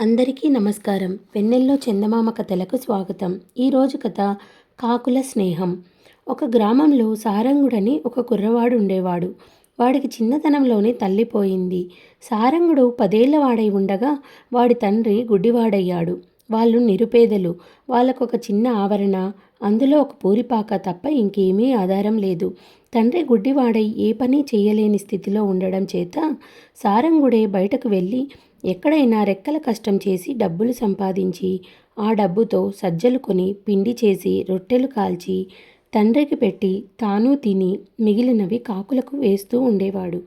అందరికీ నమస్కారం. వెన్నెల్లో చందమామ కథలకు స్వాగతం. ఈరోజు కథ కాకుల స్నేహం. ఒక గ్రామంలో సారంగుడని ఒక కుర్రవాడు ఉండేవాడు. వాడికి చిన్నతనంలోనే తల్లిపోయింది. సారంగుడు పదేళ్ళ వాడై ఉండగా వాడి తండ్రి గుడ్డివాడయ్యాడు. వాళ్ళు నిరుపేదలు. వాళ్ళకు ఒక చిన్న ఆవరణ అందులో ఒక పూరిపాక తప్ప ఇంకేమీ ఆధారం లేదు. తండ్రి గుడ్డివాడై ఏ పని చేయలేని స్థితిలో ఉండడం చేత సారంగుడే బయటకు వెళ్ళి ఎక్కడైనా రెక్కల కష్టం చేసి డబ్బులు సంపాదించి ఆ డబ్బుతో సజ్జలు కొని పిండి చేసి రొట్టెలు కాల్చి తండ్రికి పెట్టి తాను తిని మిగిలినవి కాకులకు వేస్తూ ఉండేవాడు.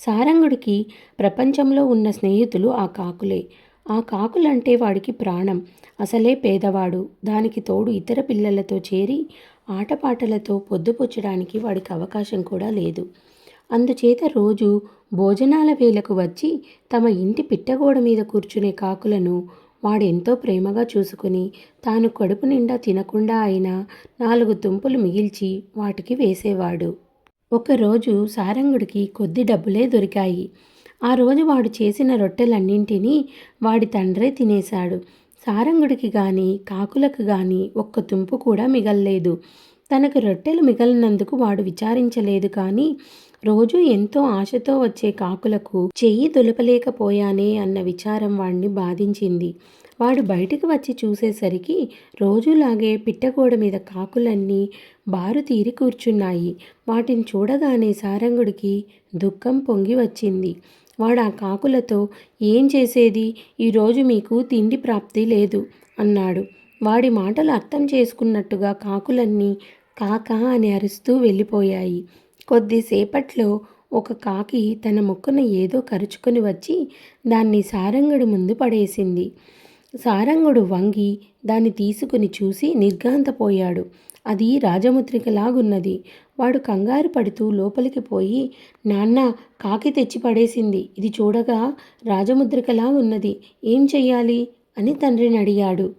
సారంగుడికి ప్రపంచంలో ఉన్న స్నేహితులు ఆ కాకులే. ఆ కాకులంటే వాడికి ప్రాణం. అసలే పేదవాడు. దానికి తోడు ఇతర పిల్లలతో చేరి ఆటపాటలతో పొద్దుపుచ్చడానికి వాడికి అవకాశం కూడా లేదు. అందుచేత రోజు భోజనాల వేళకు వచ్చి తమ ఇంటి పిట్టగోడ మీద కూర్చునే కాకులను వాడెంతో ప్రేమగా చూసుకుని తాను కడుపు నిండా తినకుండా అయినా నాలుగు తుంపులు మిగిల్చి వాటికి వేసేవాడు. ఒకరోజు సారంగుడికి కొద్ది డబ్బులే దొరికాయి. ఆ రోజు వాడు చేసిన రొట్టెలన్నింటినీ వాడి తండ్రే తినేశాడు. సారంగుడికి గాని కాకులకు గాని ఒక్క తుంపు కూడా మిగల్లేదు. తనకు రొట్టెలు మిగలినందుకు వాడు విచారించలేదు కానీ రోజు ఎంతో ఆశతో వచ్చే కాకులకు చెయ్యి దొలపలేకపోయానే అన్న విచారం వాణ్ణి బాధించింది. వాడు బయటికి వచ్చి చూసేసరికి రోజులాగే పిట్టగోడ మీద కాకులన్నీ బారు తీరి కూర్చున్నాయి. వాటిని చూడగానే సారంగుడికి దుఃఖం పొంగి వచ్చింది. వాడు ఆ కాకులతో ఏం చేసేది? ఈరోజు మీకు తిండి ప్రాప్తి లేదు అన్నాడు. వాడి మాటలు అర్థం చేసుకున్నట్టుగా కాకులన్నీ కాక అని అరుస్తూ వెళ్ళిపోయాయి. కొద్దిసేపట్లో ఒక కాకి తన ముక్కున ఏదో కరుచుకొని వచ్చి దాన్ని సారంగుడు ముందు పడేసింది. సారంగుడు వంగి దాన్ని తీసుకుని చూసి నిర్ఘాంతపోయాడు. అది రాజముద్రికలాగున్నది. వాడు కంగారు పడుతూ లోపలికి పోయి నాన్న కాకి తెచ్చి పడేసింది. ఇది చూడగా రాజముద్రికలా ఉన్నది ఏం చెయ్యాలి? అని తండ్రిని అడిగాడు.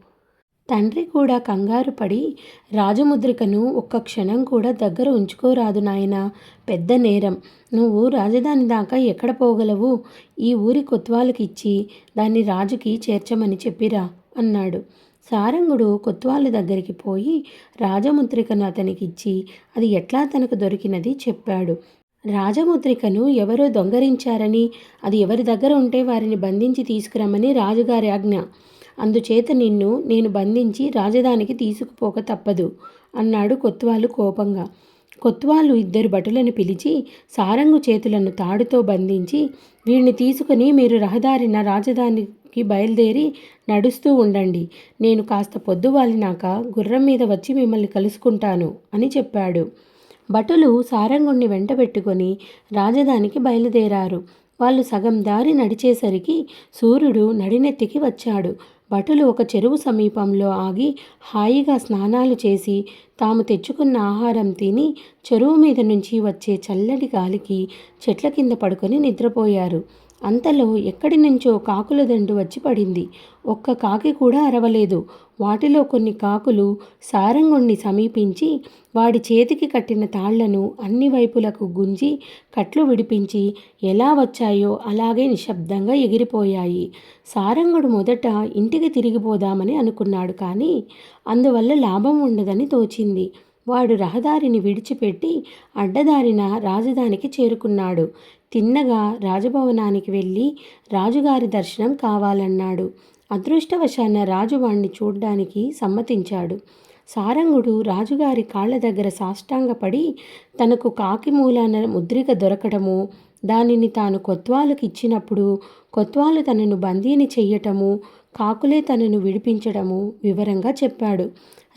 తండ్రి కూడా కంగారు పడి రాజముద్రికను ఒక్క క్షణం కూడా దగ్గర ఉంచుకోరాదు నాయన. పెద్ద నేరం. నువ్వు రాజధాని దాకా ఎక్కడ పోగలవు? ఈ ఊరి కొత్వాలకిచ్చి దాన్ని రాజుకి చేర్చమని చెప్పిరా అన్నాడు. సారంగుడు కొత్వాలు దగ్గరికి పోయి రాజముద్రికను అతనికిచ్చి అది ఎట్లా తనకు దొరికినది చెప్పాడు. రాజముద్రికను ఎవరో దొంగరించారని అది ఎవరి దగ్గర ఉంటే వారిని బంధించి తీసుకురమ్మని రాజుగారి ఆజ్ఞ. అందుచేత నిన్ను నేను బంధించి రాజధానికి తీసుకుపోక తప్పదు అన్నాడు కొత్వాలు కోపంగా. కొత్వాలు ఇద్దరు భటులను పిలిచి సారంగు చేతులను తాడుతో బంధించి వీడిని తీసుకుని మీరు రహదారిన రాజధాని రాజధానికి బయలుదేరి నడుస్తూ ఉండండి. నేను కాస్త పొద్దువాలినాక గుర్రం మీద వచ్చి మిమ్మల్ని కలుసుకుంటాను అని చెప్పాడు. భటులు సారంగుణ్ణి వెంటబెట్టుకొని రాజధానికి బయలుదేరారు. వాళ్ళు సగం దారి నడిచేసరికి సూర్యుడు నడినెత్తికి వచ్చాడు. భటులు ఒక చెరువు సమీపంలో ఆగి హాయిగా స్నానాలు చేసి తాము తెచ్చుకున్న ఆహారం తిని చెరువు మీద నుంచి వచ్చే చల్లటి గాలికి చెట్ల కింద పడుకొని నిద్రపోయారు. అంతలో ఎక్కడి నుంచో కాకుల దండు వచ్చి పడింది. ఒక్క కాకి కూడా అరవలేదు. వాటిలో కొన్ని కాకులు సారంగుణ్ణి సమీపించి వాడి చేతికి కట్టిన తాళ్ళను అన్ని వైపులకు గుంజి కట్లు విడిపించి ఎలా వచ్చాయో అలాగే నిశ్శబ్దంగా ఎగిరిపోయాయి. సారంగుడు మొదట ఇంటికి తిరిగిపోదామని అనుకున్నాడు కానీ అందువల్ల లాభం ఉండదని తోచింది. వాడు రహదారిని విడిచిపెట్టి అడ్డదారిన రాజధానికి చేరుకున్నాడు. తిన్నగా రాజభవనానికి వెళ్ళి రాజుగారి దర్శనం కావాలన్నాడు. అదృష్టవశాన రాజు వాణ్ణి చూడ్డానికి సమ్మతించాడు. సారంగుడు రాజుగారి కాళ్ళ దగ్గర సాష్టాంగపడి తనకు కాకి మూలాన ముద్రిక దొరకడము దానిని తాను కొత్వాలకు ఇచ్చినప్పుడు కొత్వాలు తనను బందీని చెయ్యటము కాకులే తనను విడిపించడము వివరంగా చెప్పాడు.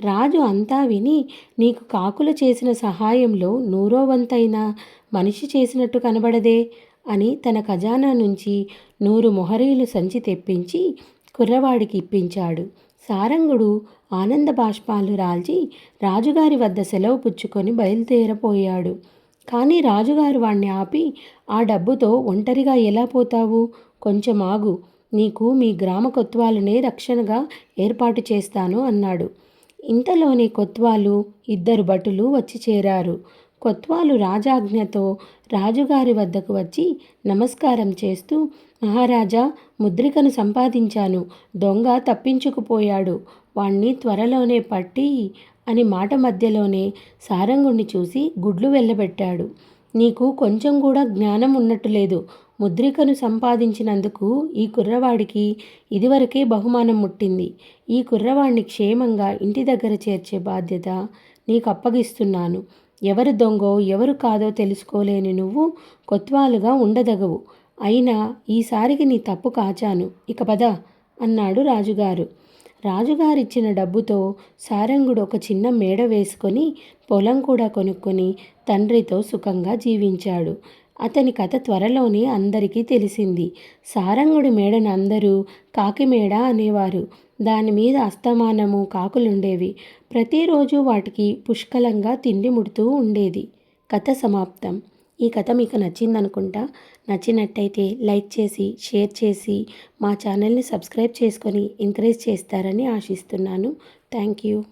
రాజు అంతా విని నీకు కాకులు చేసిన సహాయంలో నూరోవంతైన మనిషి చేసినట్టు కనబడదే అని తన ఖజానా నుంచి నూరు మొహరీలు సంచి తెప్పించి కుర్రవాడికి ఇప్పించాడు. సారంగుడు ఆనంద బాష్పాలు రాల్చి రాజుగారి వద్ద సెలవు పుచ్చుకొని బయలుదేరపోయాడు. కానీ రాజుగారు వాణ్ణి ఆపి ఆ డబ్బుతో ఒంటరిగా ఎలా పోతావు? కొంచెం ఆగు. నీకు మీ గ్రామ కొత్వాలనే రక్షణగా ఏర్పాటు చేస్తాను అన్నాడు. ఇంతలోనే కొత్వాలు ఇద్దరు భటులు వచ్చి చేరారు. కొత్వాలు రాజాజ్ఞతో రాజుగారి వద్దకు వచ్చి నమస్కారం చేస్తూ మహారాజా ముద్రికను సంపాదించాను. దొంగ తప్పించుకుపోయాడు. వాణ్ణి త్వరలోనే పట్టి అని మాట మధ్యలోనే సారంగుణ్ణి చూసి గుడ్లు వెళ్ళబెట్టాడు నీకు కొంచెం కూడా జ్ఞానం ఉన్నట్టు లేదు. ముద్రికను సంపాదించినందుకు ఈ కుర్రవాడికి ఇదివరకే బహుమానం ముట్టింది. ఈ కుర్రవాడిని క్షేమంగా ఇంటి దగ్గర చేర్చే బాధ్యత నీకు అప్పగిస్తున్నాను ఎవరు దొంగో ఎవరు కాదో తెలుసుకోలేని నువ్వు కొత్వాలుగా ఉండదగవు. అయినా ఈసారికి నీ తప్పు కాచాను. ఇక పద అన్నాడు రాజుగారు. రాజుగారిచ్చిన డబ్బుతో సారంగుడు ఒక చిన్న మేడ వేసుకొని పొలం కూడా కొనుక్కొని తండ్రితో సుఖంగా జీవించాడు. అతని కథ త్వరలోనే అందరికీ తెలిసింది. సారంగుడి మేడను అందరూ కాకిమేడ అనేవారు. దాని మీద అస్తమానము కాకులుండేవి. ప్రతిరోజు వాటికి పుష్కలంగా తిండి ముడుతూ ఉండేది. కథ సమాప్తం. ఈ కథ మీకు నచ్చిందనుకుంటా. నచ్చినట్టయితే లైక్ చేసి షేర్ చేసి మా ఛానల్ని సబ్స్క్రైబ్ చేసుకొని ఎంకరేజ్ చేస్తారని ఆశిస్తున్నాను. Thank you.